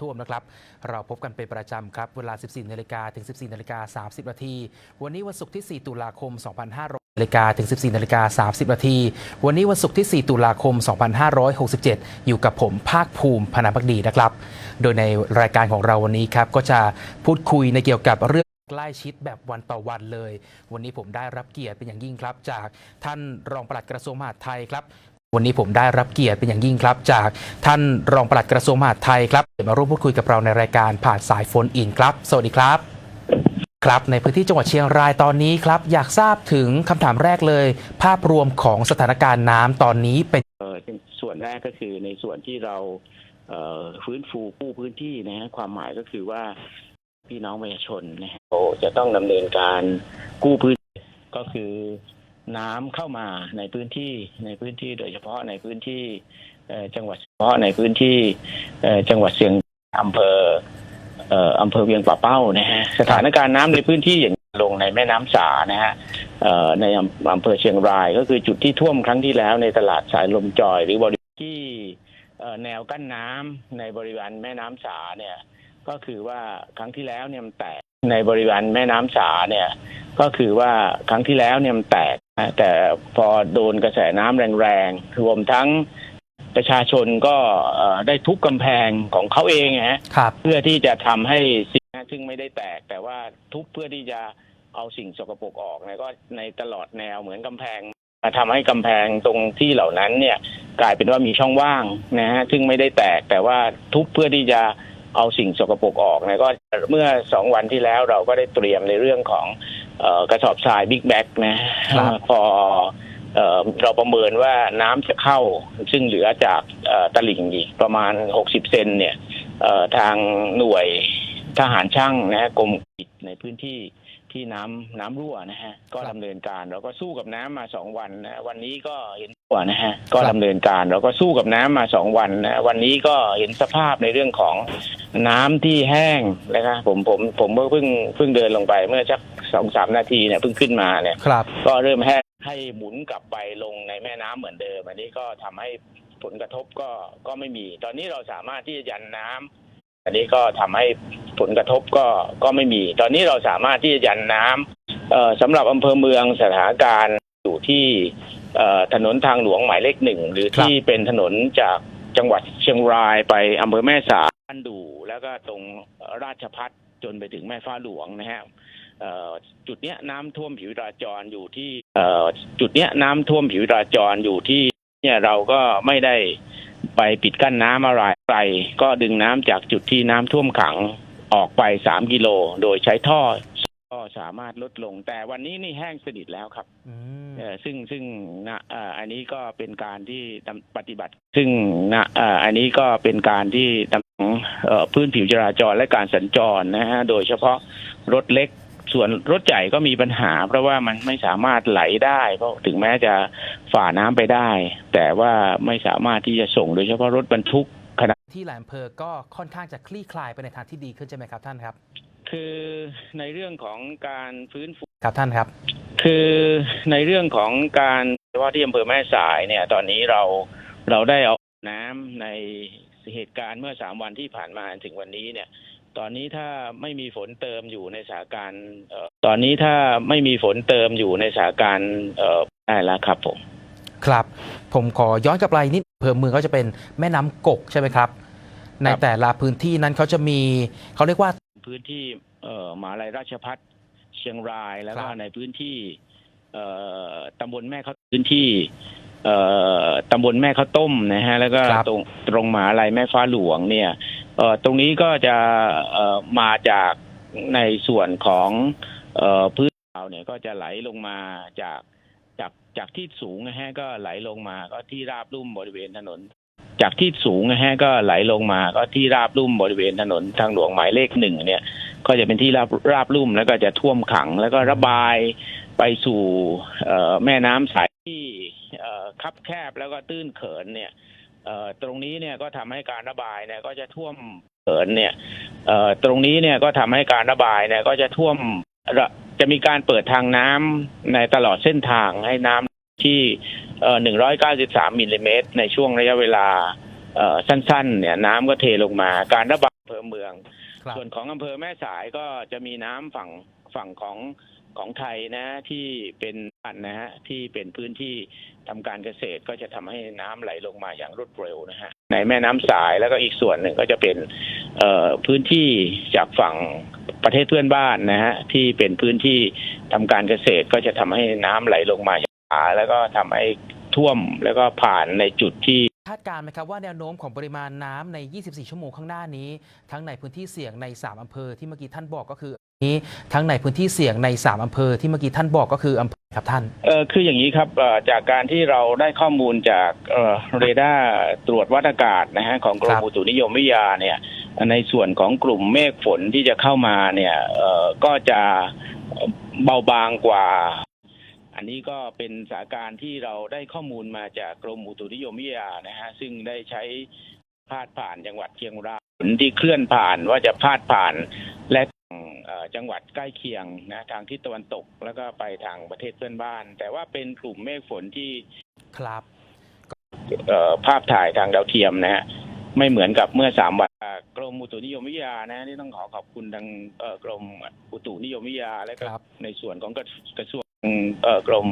ท่วมนะครับ เราพบกันเป็นประจำครับเวลา 14นาฬิกาถึง 14นาฬิกา30นาทีวันนี้วันศุกร์ที่ 4 ตุลาคม 2500นาฬิกาถึง 14นาฬิกา30นาทีวันนี้วันศุกร์ที่ 4 ตุลาคม 2567 อยู่กับผมภาคภูมิพนาพักดีนะครับ โดยในรายการของเราวันนี้ครับก็จะพูดคุยในเกี่ยวกับเรื่องใกล้ชิดแบบวันต่อวันเลย วันนี้ผมได้รับเกียรติเป็นอย่างยิ่งครับ จากท่านรองปลัดกระทรวงมหาดไทยครับ วันนี้ผมได้รับเกียรติเป็นอย่างยิ่งครับ จากท่านรองปลัดกระทรวงมหาดไทยครับมาร่วมพูดคุยกับเราในรายการผ่านสายโฟนอินครับ สวัสดีครับครับในพื้นที่จังหวัดเชียงรายตอนนี้ครับ อยากทราบถึงคำถามแรกเลย ภาพรวมของสถานการณ์น้ำตอนนี้เป็นส่วนแรกก็คือในส่วนที่เราเฟื้นฟูกู้พื้นที่นะฮะความหมายก็คือว่าพี่น้องประชาชนนะฮะจะต้องดำเนินการกู้พื้นก็คือ น้ำเข้ามาในพื้นที่ในพื้นที่โดยเฉพาะในพื้นที่จังหวัดเฉพาะในพื้นที่จังหวัดเชียงอำเภออ่ออำเภอเวียงป่าเป้านะฮะสถานการณ์น้ำในพื้นที่อย่างลงในแม่น้ำสานะฮะในอำอำเภอเชียงรายก็คือจุดที่ท่วมครั้งที่แล้วในตลาดสายลมจอย หรือบริเวณที่แนวกั้นน้ำในบริเวณแม่น้ำสาเนี่ยก็คือว่าครั้งที่แล้วเนี่ยมันแตกในบริเวณแม่น้ำสาเนี่ยก็คือว่าครั้งที่แล้วเนี่ยมันแตก แต่พอโดนกระแสน้ำแรงๆรวมทั้งประชาชนก็เอ่อได้ทุบกำแพงของเขาเองนะฮะครับเพื่อที่จะทำให้สิ่งซึ่งไม่ได้แตก แต่ว่าทุบเพื่อที่จะเอาสิ่งสกปรกออกนะก็ในตลอดแนวเหมือนกำแพงมาทำให้กำแพงตรงที่เหล่านั้นเนี่ยกลายเป็นว่ามีช่องว่างนะฮะซึ่งไม่ได้แตกแต่ว่าทุบเพื่อที่จะ เอาสิ่งสกปรกออกนะก็เมื่อสองวันที่แล้วเราก็ได้เตรียมในเรื่องของเออกระสอบทรายบิ๊กแบ็กนะครับพอเอ่อเราประเมินว่าน้ำจะเข้า ซึ่งเหลือจากเอ่อตลิ่งอีกประมาณ 60 เซนเนี่ยเอ่อทางหน่วยทหารช่างนะฮะกรมกิจในพื้นที่ ที่น้ำน้ำรั่วนะฮะก็ครับดำเนินการเราก็สู้กับน้ำมาสองวันนะวันนี้ก็เห็นรั่วนะฮะก็ครับดำเนินการเราก็สู้กับน้ำมาสองวันนะวันนี้ก็เห็นสภาพในเรื่องของน้ำที่แห้งนะครับผมผมผมเพิ่งเพิ่งเดินลงไปเมื่อสักสองสามนาทีเนี่ยเพิ่งขึ้นมาเนี่ยครับก็เริ่มแห้งให้หมุนกลับไปลงในแม่น้ำเหมือนเดิม อันนี้ก็ทำให้ผลกระทบก็ก็ไม่มี ตอนนี้เราสามารถที่จะยันน้ำ อันนี้ก็ทำให้ผลกระทบก็ก็ไม่มี ตอนนี้เราสามารถที่จะยันน้ำเอ่อสำหรับอำเภอเมืองสถานการณ์อยู่ที่เอ่อถนนทางหลวงหมายเลขหนึ่งหรือที่เป็นถนนจากจังหวัดเชียงรายไปอำเภอแม่สายบ้านดูแล้วก็ตรงราชพัฒจนไปถึงแม่ฟ้าหลวงนะฮะจุดเนี้ยน้ำท่วมผิวจราจรอยู่ที่จุดเนี้ยน้ำท่วมผิวจราจรอยู่ที่เนี่ยเราก็ไม่ได้ ไปปิดกั้นน้ำอะไรไกลก็ดึงน้ำจากจุดที่น้ำท่วมขังออกไปสามกิโล โดยใช้ท่อก็สามารถลดลง แต่วันนี้นี่แห้งสนิทแล้วครับอืมเอ่อซึ่งซึ่งนะเอ่ออันนี้ก็เป็นการที่ดำปฏิบัติ ซึ่งนะเอ่ออันนี้ก็เป็นการที่ดำเอ่อพื้นผิวจราจรและการสัญจรนะฮะโดยเฉพาะรถเล็ก ส่วนรถใหญ่ก็มีปัญหา เพราะว่ามันไม่สามารถไหลได้เพราะถึงแม้จะฝ่าน้ำไปได้ แต่ว่าไม่สามารถที่จะส่งโดยเฉพาะรถบรรทุกขนาดที่แหลมเพอก็ค่อนข้างจะคลี่คลายไปในทางที่ดีขึ้นใช่ไหมครับท่านครับ คือในเรื่องของการฟื้นฟูครับท่านครับ คือในเรื่องของการเฉพาะที่อำเภอแม่สายเนี่ย ตอนนี้เราเราได้เอาน้ำในเหตุการณ์เมื่อสามวันที่ผ่านมาถึงวันนี้เนี่ย ตอนนี้ถ้าไม่มีฝนเติมอยู่ในสถานการณ์เอ่อตอนนี้ถ้าไม่มีฝนเติมอยู่ในสถานการณ์เอ่อได้แล้วครับผม ครับ ผมขอย้อนกลับไปนิดอำเภอเมืองก็จะเป็นแม่น้ำกกใช่ไหมครับ ในแต่ละพื้นที่นั้นเขาจะมีเขาเรียกว่าพื้นที่เอ่อมหาลัยราชพัฒเชียงรายแล้วก็ครับในพื้นที่เอ่อตำบลแม่เขาพื้นที่เอ่อตำบลแม่ข้าวต้มนะฮะแล้วก็ครับตรงตรงมหาลัยแม่ฟ้าหลวงเนี่ย เอ่อตรงนี้ก็จะเอ่อมาจากในส่วนของเอ่อพื้นเราเนี่ยก็จะไหลลงมาจากจากจากที่สูงนะฮะก็ไหลลงมาก็ที่ราบลุ่มบริเวณถนน จากที่สูงนะฮะก็ไหลลงมาก็ที่ราบลุ่มบริเวณถนนทางหลวงหมายเลขหนึ่งเนี่ย ก็จะเป็นที่ราบราบลุ่มแล้วก็จะท่วมขังแล้วก็ระบายไปสู่เอ่อแม่น้ำสายที่เอ่อคับแคบแล้วก็ตื้นเขินเนี่ย เอ่อตรงนี้เนี่ยก็ทำให้การระบายเนี่ยก็จะท่วมเขินเนี่ยเอ่อตรงนี้เนี่ยก็ทำให้การระบายเนี่ยก็จะท่วมระจะมีการเปิดทางน้ำในตลอดเส้นทางให้น้ำที่เอ่อ193มิลลิเมตรในช่วงระยะเวลาเอ่อสั้น ๆ เนี่ยน้ำก็เทลงมาการระบายอำเภอเมืองครับส่วนของอำเภอแม่สายก็จะมีน้ำฝั่งฝั่งของของไทยนะที่เป็น อันนะฮะที่เป็นพื้นที่ทำการเกษตรก็จะทำให้น้ำไหลลงมาอย่างรวดเร็วนะฮะในแม่น้ำสายแล้วก็อีกส่วนหนึ่งก็จะเป็นเอ่อพื้นที่จากฝั่งประเทศเพื่อนบ้านนะฮะที่เป็นพื้นที่ทำการเกษตรก็จะทำให้น้ำไหลลงมาอย่างาแล้วก็ทำให้ท่วมแล้วก็ผ่านในจุดที่คาดการณ์ไหมครับว่าแนวโน้มของปริมาณน้ำใน 24 ชั่วโมงข้างหน้านี้ ทั้งในพื้นที่เสี่ยงใน 3 อำเภอที่เมื่อกี้ท่านบอกก็คือ นี้ทั้งในพื้นที่เสี่ยงใน 3 อำเภอที่เมื่อกี้ท่านบอกก็คืออำเภอครับท่านเออคืออย่างนี้ครับเอ่อจากการที่เราได้ข้อมูลจากเอ่อเรดาร์ตรวจวัดอากาศนะฮะของกรคมรับอุตุนิยมวิทยาเนี่ยในส่วนของกลุ่มเมฆฝนที่จะเข้ามาเนี่ยเอ่อก็จะเบาบางกว่า อันนี้ก็เป็นสถานการณ์ที่เราได้ข้อมูลมาจากกรมอุตุนิยมวิทยานะฮะซึ่งได้ใช้พาดผ่านจังหวัดเชียงรายฝนที่เคลื่อนผ่านว่าจะพาดผ่านและเอ่อ จังหวัดใกล้เคียงนะทางทิศตะวันตกแล้วก็ไปทางประเทศเพื่อนบ้าน แต่ว่าเป็นกลุ่มเมฆฝนที่ครับเอ่อภาพถ่ายทางดาวเทียมนะฮะไม่เหมือนกับเมื่อสามวันอ่ากรมอุตุนิยมวิทยานะที่ต้องขอขอบคุณทางเอ่อกรมอุตุนิยมวิทยาและก็ครับในส่วนของกระกระทรวงเอ่อกรม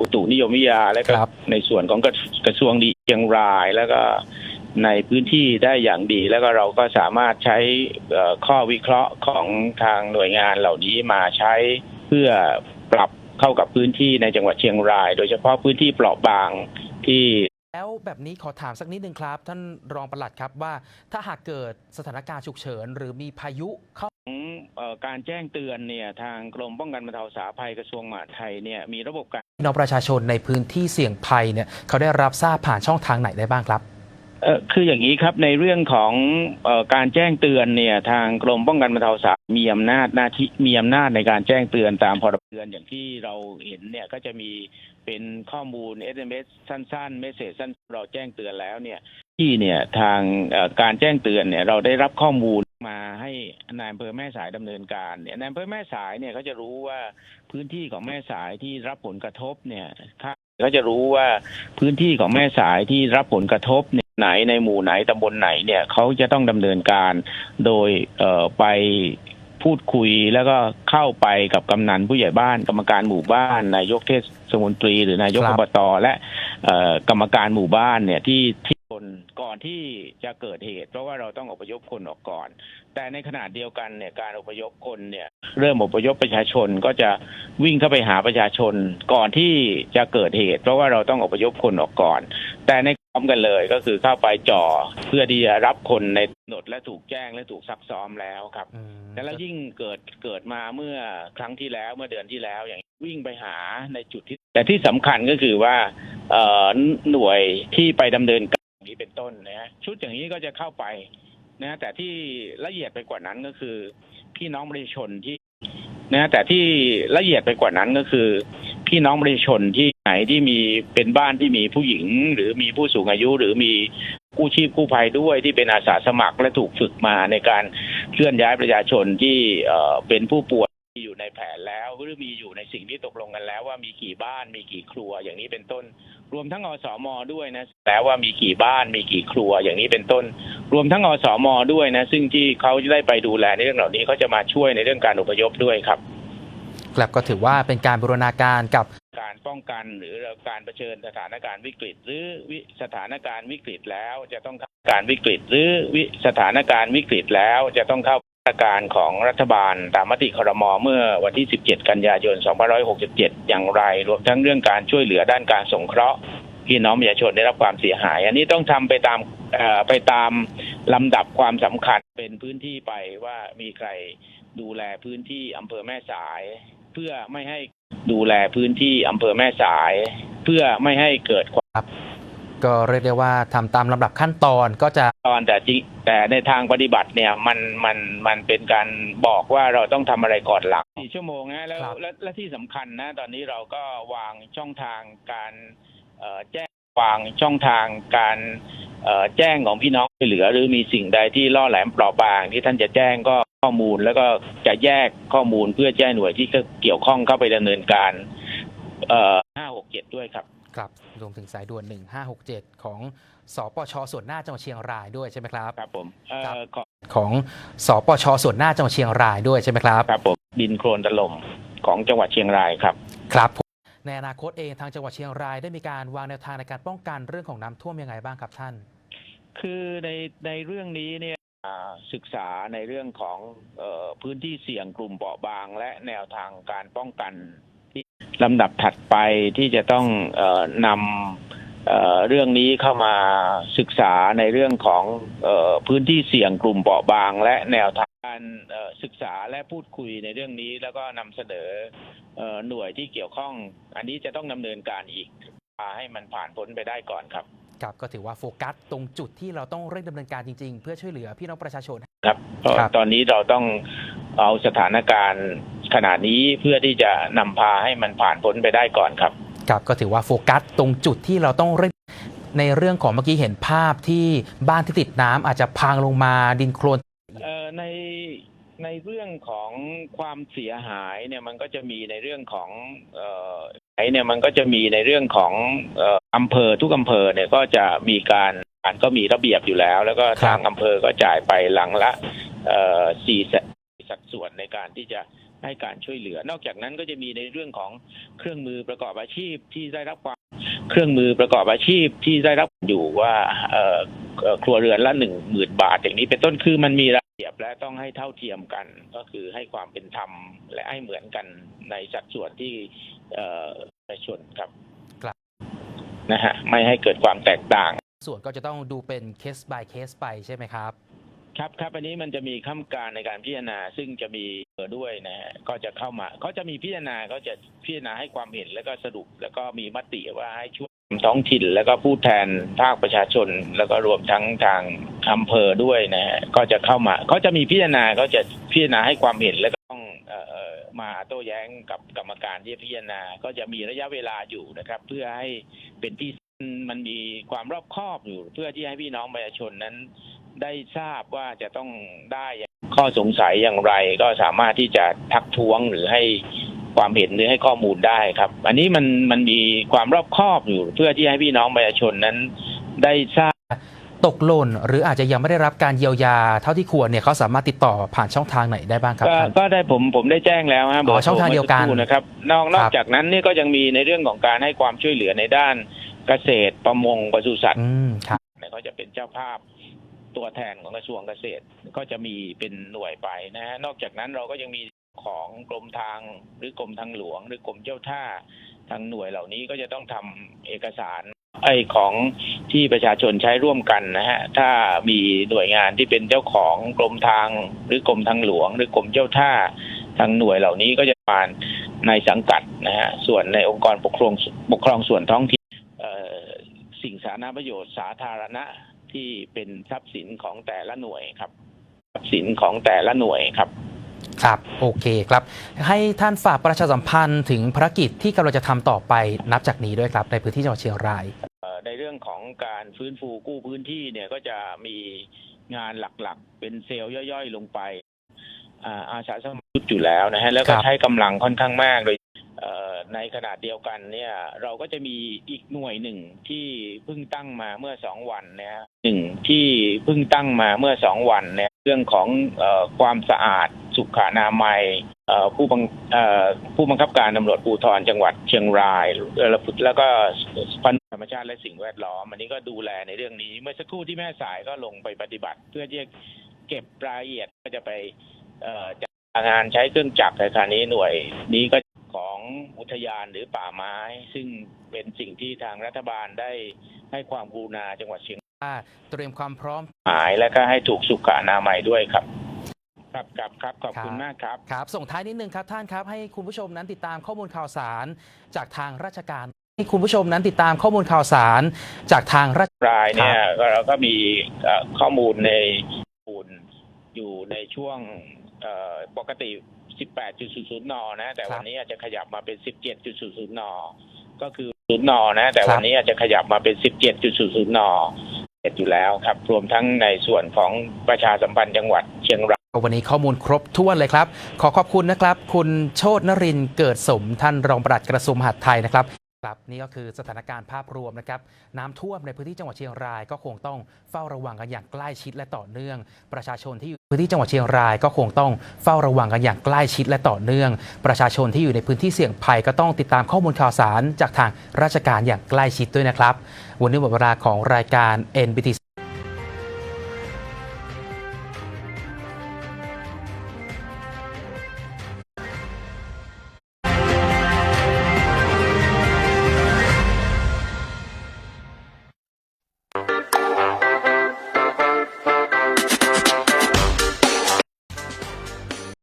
อุตุนิยมวิทยาและก็ครับในส่วนของกระกระทรวงดีเชียงรายแล้วก็ ในพื้นที่ได้อย่างดี แล้วก็เราก็สามารถใช้ข้อวิเคราะห์ของทางหน่วยงานเหล่านี้มาใช้เพื่อปรับเข้ากับพื้นที่ในจังหวัดเชียงราย โดยเฉพาะพื้นที่เปราะบางที่แล้วแบบนี้ขอถามสักนิดนึงครับ ท่านรองปลัดครับว่าถ้าหากเกิดสถานการณ์ฉุกเฉิน หรือมีพายุเข้าของการแจ้งเตือนเนี่ยทางกรมป้องกันบรรเทาสาภัยกระทรวงมหาดไทยเนี่ยมีระบบการน้องประชาชนในพื้นที่เสี่ยงภัยเนี่ยเขาได้รับทราบผ่านช่องทางไหนได้บ้างครับ คืออย่างนี้ครับในเรื่องของอการแจ้งเตือนเนี่ย ทางกรมป้องกันบรรเทาสาธารณภัยมีอำนาจหน้าที่มีอำนาจในการแจ้งเตือนตามพรบเตือนอย่างที่เราเห็นเนี่ยก็จะมีเป็นข้อมูล SMS สั้นๆเมสเซจสั้นเราแจ้งเตือนแล้วเนี่ย ที่เนี่ยทางการแจ้งเตือนเนี่ยเราได้รับข้อมูลมาให้นายอำเภอแม่สายดำเนินการเนี่ยนายอำเภอแม่สายเนี่ยเขาจะรู้ว่าพื้นที่ของแม่สายที่รับผลกระทบเนี่ยถ้าเขาจะรู้ว่าพื้นที่ของแม่สายที่รับผลกระทบเนี่ย ไหนในหมู่ไหนตำบลไหนเนี่ยเขาจะต้องดำเนินการโดยเอ่อไปพูดคุยแล้วก็เข้าไปกับกำนันผู้ใหญ่บ้าน กรรมการหมู่บ้านนายกเทศมนตรี หรือนายกครัอบบตและเอ่อกรรมการหมู่บ้านเนี่ยที่ที่คนก่อนที่จะเกิดเหตุ เพราะว่าเราต้องอพยพคนออกก่อน แต่ในขณะเดียวกันเนี่ยการอพยพคนเนี่ย เริ่มอพยพประชาชนก็จะวิ่งเข้าไปหาประชาชนก่อนที่จะเกิดเหตุ เพราะว่าเราต้องอพยพคนออกก่อน แต่ใน พร้อมกันเลยก็คือเข้าไปจ่อเพื่อที่จะรับคนในกำหนดและถูกแจ้งและถูกซักซ้อมแล้วครับ อืมแต่แล้วยิ่งเกิดเกิดมาเมื่อครั้งที่แล้วเมื่อเดือนที่แล้ว อย่างวิ่งไปหาในจุดที่ แต่ที่สำคัญก็คือว่าเอ่อหน่วยที่ไปดำเนินการอย่างนี้เป็นต้นนะฮะชุดอย่างนี้ก็จะเข้าไปนะแต่ที่ละเอียดไปกว่านั้นก็คือ พี่น้องประชาชนที่นะแต่ที่ละเอียดไปกว่านั้นก็คือ พี่น้องประชาชนที่ไห นที่มีเป็นบ้านที่มีผู้หญิง หรือมีผู้สูงอายุหรือมีกู้ชีพกู้ภัยด้วยที่เป็นอาสาสมัครและถูกฝึกมาในการเคลื่อนย้ายประชาชนที่เป็นผู้ป่วยอยู่ในแผนแล้วหรือมีอยู่ในสิ่งที่ตกลงกันแล้ว ว่ามีกี่บ้านมีกี่ครัวอย่างนี้เป็นต้น รวมทั้งอสมด้วยนะแล้วว่ามีกี่บ้านมีกี่ครัวอย่างนี้เป็นต้น รวมทั้งอสมด้วยนะ ซึ่งที่เขาจะได้ไปดูแลในเรื่องเหล่านี้เขาจะมาช่วยในเรื่องการอพยพด้วยครับครับก็ถือว่าเป็นการบูรณาการกับ ป้องกันหรือการเผชิญสถานการณ์วิกฤต หรือวิสถานการณ์วิกฤตแล้วจะต้องเข้าการวิกฤต หรือวิสถานการณ์วิกฤตแล้วจะต้องเข้ามาตรการของรัฐบาลตามมติครมเมื่อวันที่ 17 กันยายน 2567 อย่างไร รวมทั้งเรื่องการช่วยเหลือด้านการสงเคราะห์พี่น้องประชาชนได้รับความเสียหาย อันนี้ต้องทำไปตามไปตามลำดับความสำคัญเป็นพื้นที่ไปว่ามีใครดูแลพื้นที่อำเภอแม่สาย เพื่อไม่ให้ ดูแลพื้นที่อำเภอแม่สาย เพื่อไม่ให้เกิดความก็เรียกได้ว่าทำตามลำดับขั้นตอนก็จะตอนแต่จริงแต่ในทางปฏิบัติเนี่ยมันมันมันเป็นการบอกว่าเราต้องทำอะไรก่อนหลังสี่ชั่วโมงนะแล้วครับและและที่สำคัญนะ ตอนนี้เราก็วางช่องทางการเอ่อแจ้งวางช่องทางการเอ่อ แจ้งของพี่น้องช่วยเหลือ หรือมีสิ่งใดที่ล่อแหลมเปราะบาง ที่ท่านจะแจ้งก็ข้อมูลแล้วก็จะแยกข้อมูลเพื่อแจ้งหน่วยที่เกี่ยวข้องเข้าไปดำเนินการเอ่อ567ด้วยครับครับรวมถึงสายด่วน 1567 ของสปชส่วนหน้าจังหวัดเชียงรายด้วยใช่ไหมครับครับผมเอ่อครับขอของสปชส่วนหน้าจังหวัดเชียงรายด้วยใช่ไหมครับครับผมดินโคลนถล่มของจังหวัดเชียงรายครับครับผม ในอนาคตเองทางจังหวัดเชียงรายได้มีการวางแนวทางในการป้องกันเรื่องของน้ำท่วมยังไงบ้างครับท่าน คือในในเรื่องนี้เนี่ยศึกษาในเรื่องของออพื้นที่เสี่ยงกลุ่มเปราะบาง และแนวทางการป้องกันที่ลำดับถัดไปที่จะต้องออนำเเรื่องนี้เข้ามาศึกษาในเรื่องของออพื้นที่เสี่ยงกลุ่มเปราะบาง และแนวทาง การเอ่อศึกษาและพูดคุยในเรื่องนี้ แล้วก็นำเสนอเอ่อหน่วยที่เกี่ยวข้อง อันนี้จะต้องดำเนินการอีกพาให้มันผ่านพ้นไปได้ก่อนครับครับก็ถือว่าโฟกัสตรงจุดที่เราต้องเร่งดำเนินการจริงๆ เพื่อช่วยเหลือพี่น้องประชาชนครับเพราะครับตอนนี้เราต้องเอาสถานการณ์ขนาดนี้เพื่อที่จะนำพาให้มันผ่านพ้นไปได้ก่อนครับครับก็ถือว่าโฟกัสตรงจุดที่เราต้องเร่งในเรื่องของเมื่อกี้เห็นภาพที่บ้านที่ติดน้ำอาจจะพังลงมาดินโคลน เอ่อในในเรื่องของความเสียหายเนี่ยมันก็จะมีในเรื่องของเอ่อไอ้เนี่ยมันก็จะมีในเรื่องของเอ่ออำเภอทุกอำเภอเนี่ยก็จะมีการการก็มีระเบียบอยู่แล้ว แล้วก็ครับทางอำเภอก็จ่ายไปหลังละเอ่อสี่แสนสัดส่วนในการที่จะให้การช่วยเหลือ นอกจากนั้นก็จะมีในเรื่องของเครื่องมือประกอบอาชีพที่ได้รับความเครื่องมือประกอบอาชีพที่ได้รับอยู่ว่าเอ่อเอ่อ ครัวเรือนละหนึ่งหมื่นบาท อย่างนี้เป็นต้นคือมันมีระเบียบและต้องให้เท่าเทียมกัน ก็คือให้ความเป็นธรรมและให้เหมือนกันในสัดส่วนที่เอ่อประชาชนครับครับนะฮะไม่ให้เกิดความแตกต่าง ส่วนก็จะต้องดูเป็นเคส by เคสไปใช่ไหมครับครับครับอันนี้มันจะมีขั้นการในการพิจารณาซึ่งจะมีเอ่อด้วยนะฮะก็จะเข้ามาเขาจะมีพิจารณาก็จะพิจารณาให้ความเห็นแล้วก็สรุปแล้วก็มีมติว่าให้ช่วย ท้องถิ่นแล้วก็ผู้แทนภาคประชาชน แล้วก็รวมทั้งทางอำเภอด้วยนะฮะก็จะเข้ามาเขาจะมีพิจารณาก็จะพิจารณาให้ความเห็นแล้วก็ต้องออเอ่อมาโต้แย้งกับกรรมการที่พิจารณาก็จะมีระยะเวลาอยู่นะครับ เพื่อให้เป็นที่มันมีความรอบคอบอยู่ เพื่อที่ให้พี่น้องประชาชนนั้น ได้ทราบว่าจะต้องได้ข้อสงสัยอย่างไร ก็สามารถที่จะทักท้วงหรือให้ ความเห็นหรือให้ข้อมูลได้ครับ อันนี้มันมันมีความรอบคอบอยู่ เพื่อที่ให้พี่น้องประชาชนนั้นได้ทราบตกหล่นหรืออาจจะยังไม่ได้รับการเยียวยาเท่าที่ควรเนี่ยเขาสามารถติดต่อผ่านช่องทางไหนได้บ้างครับ ก็ท่านก็ได้ผมผมได้แจ้งแล้วฮะอ๋อช่องทางเดียวกันบอร์โทรมื่อสัครู่นะครับ นอกนอกครับจากนั้นเนี่ยก็ยังมีในเรื่องของการให้ความช่วยเหลือในด้านเกษตรประมงปศุสัตว์อืมครับเนี่ยเขาจะเป็นเจ้าภาพตัวแทนของกระทรวงเกษตร ก็จะมีเป็นหน่วยไปนะฮะนอกจากนั้นเราก็ยังมี ของกรมทางหรือกรมทางหลวง หรือกรมเจ้าท่าทางหน่วยเหล่านี้ก็จะต้องทำเอกสารไอ้ของที่ประชาชนใช้ร่วมกันนะฮะถ้ามีหน่วยงานที่เป็นเจ้าของกรมทางหรือกรมทางหลวง หรือกรมเจ้าท่าทางหน่วยเหล่านี้ก็จะมาในสังกัดนะฮะส่วนในองค์กรปกครองปกครองส่วนท้องถิ่นสิ่งสาธารณประโยชน์สาธารณะที่เป็นทรัพย์สินของแต่ละหน่วยครับ ทรัพย์สินของแต่ละหน่วยครับ ครับ โอเคครับ ให้ท่านฝากประชาสัมพันธ์ถึงภารกิจที่กำลังจะทำต่อไปนับจากนี้ด้วยครับ ในพื้นที่จังหวัดเชียงราย เอ่อในเรื่องของการฟื้นฟูกู้พื้นที่เนี่ยก็จะมีงานหลักๆ เป็นเซลล์ย่อยๆ ลงไปอ่าอาสาสมัครอยู่แล้วนะฮะแล้วก็ครับใช้กำลังค่อนข้างมากเลยเอ่อในขณะเดียวกันเนี่ยเราก็จะมีอีกหน่วยหนึ่งที่เพิ่งตั้งมาเมื่อสองวันเนี่ยฮะหนึ่งที่เพิ่งตั้งมาเมื่อสองวันเนี่ยเรื่องของอความสะอาดสุขอนามัยเอ่อผู้บังผู้บังคับการตำรวจภูธรจังหวัดเชียงราย แล้วก็พันธรรมชาติและสิ่งแวดล้อมอันนี้ก็ดูแลในเรื่องนี้ เมื่อสักครู่ที่แม่สายก็ลงไปปฏิบัติ เพื่อที่จะเก็บรายละเอียดก็จะไปจัดงานใช้เครื่องจักรในคราวนี้หน่วย นี้ก็ของอุทยานหรือป่าไม้ ซึ่งเป็นสิ่งที่ทางรัฐบาลได้ให้ความกรุณาจังหวัดเชียง ว่าเตรียมความพร้อมหายและก็ให้ถูกสุขอนามัยด้วยครับ ครับครับครับขอบคุณครับมากครับ ครับ ส่งท้ายนิดนึงครับท่านครับ ให้คุณผู้ชมนั้นติดตามข้อมูลข่าวสารจากทางราชการ ให้คุณผู้ชมนั้นติดตามข้อมูลข่าวสารจากทางราชรายเนี่ยก็เราก็มีเอ่อข้อมูลในปูนอยู่ในช่วงเอ่อปกติ 18.00 น นะ แต่วันนี้อาจจะขยับมาเป็น 17.00 น ก็คือ0น นะ แต่วันนี้อาจจะขยับมาเป็น 17.00 น อยู่แล้วครับรวมทั้งในส่วนของประชาสัมพันธ์จังหวัดเชียงรายวันนี้ข้อมูลครบถ้วนเลยครับ ขอขอบคุณนะครับ คุณโชตนรินทร์เกิดสมท่านรองปลัดกระทรวงมหาดไทยนะครับ ครับนี่ก็คือสถานการณ์ภาพรวมนะครับน้ำท่วมในพื้นที่จังหวัดเชียงราย ก็คงต้องเฝ้าระวังกันอย่างใกล้ชิดและต่อเนื่อง ประชาชนที่อยู่พื้นที่จังหวัดเชียงรายก็คงต้องเฝ้าระวังกันอย่างใกล้ชิดและต่อเนื่อง ประชาชนที่อยู่ในพื้นที่เสี่ยงภัยก็ต้องติดตามข้อมูลข่าวสารจากทางราชการอย่างใกล้ชิดด้วยนะครับ วันนี้หมดเวลาของรายการ NBT